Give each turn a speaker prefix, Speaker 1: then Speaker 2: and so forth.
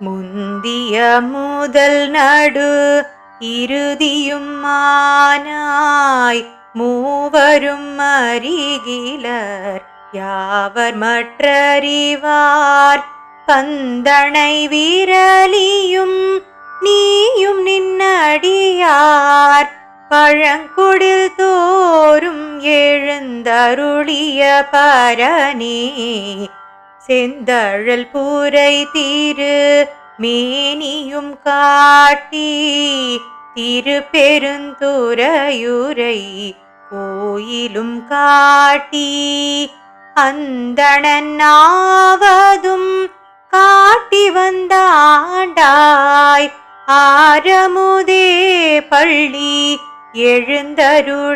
Speaker 1: முந்திய முதல் நடு இறுதியும் மானாய். மூவரும் அருகிலர் யாவர் மற்றறிவார்? பந்தனை வீரலியும் நீயும் நின்னடியார். பழங்குடில் தோறும் எழுந்தருளிய பரணி செந்தழல் பூரை தீரு மேனியும் காட்டி திருப்பெருந்துறையுரை கோயிலும் காட்டி அந்தணனாவதும் காட்டி வந்தாண்டாய் ஆரமுதே பள்ளி எழுந்தருளாயே.